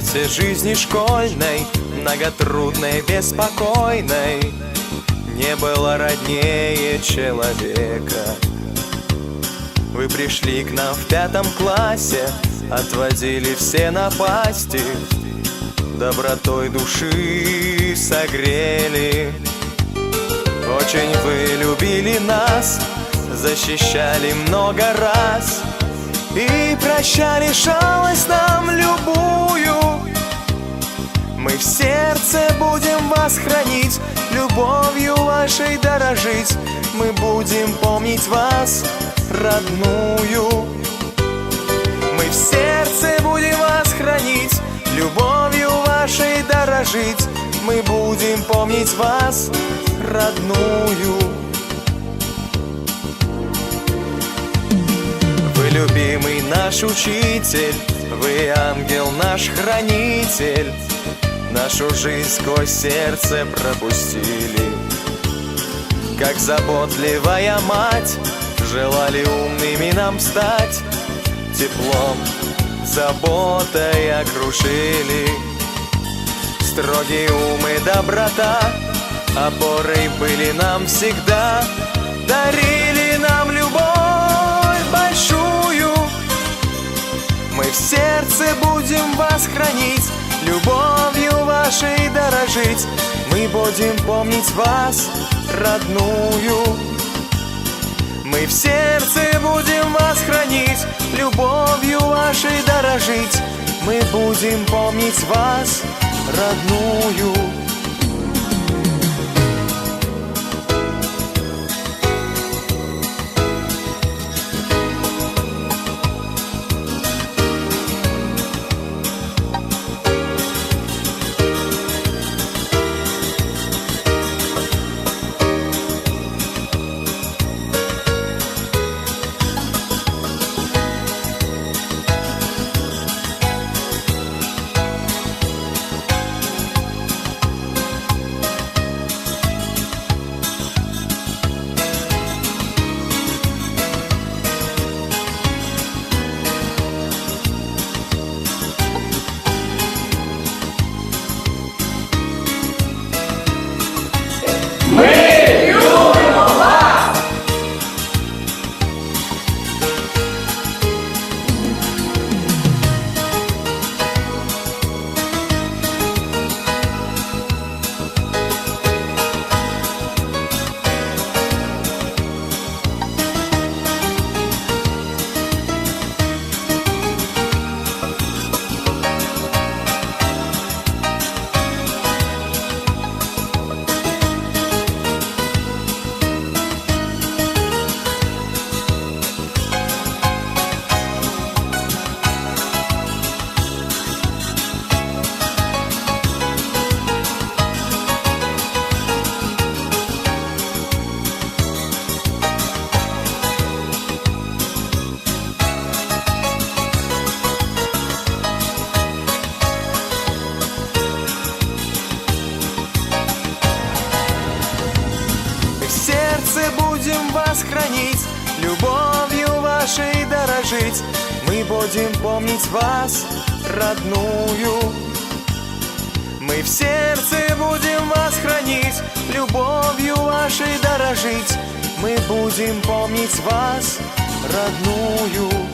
всей жизни школьной, многотрудной, беспокойной, не было роднее человека. Вы пришли к нам в пятом классе, отводили все напасти, добротой души согрели. Очень вы любили нас, защищали много раз И прощали шалость нам любую Мы в сердце будем вас хранить Любовью вашей дорожить. Мы будем помнить вас, родную. Мы в сердце будем вас хранить Любовью вашей дорожить. Мы будем помнить вас, родную. Вы любимый наш учитель Вы ангел наш хранитель Нашу жизнь сквозь сердце пропустили. Как заботливая мать Желали умными нам стать. Теплом, заботой окружили. Строгие умы, доброта Опорой были нам всегда. Дарили нам любовь большую. Мы в сердце будем вас хранить Любовью вашей дорожить. Мы будем помнить вас, родную. Мы в сердце будем вас хранить Любовью вашей дорожить. Мы будем помнить вас, родную хранить, любовью вашей дорожить. Мы будем помнить вас, родную. Мы в сердце будем вас хранить, любовью вашей дорожить. Мы будем помнить вас, родную.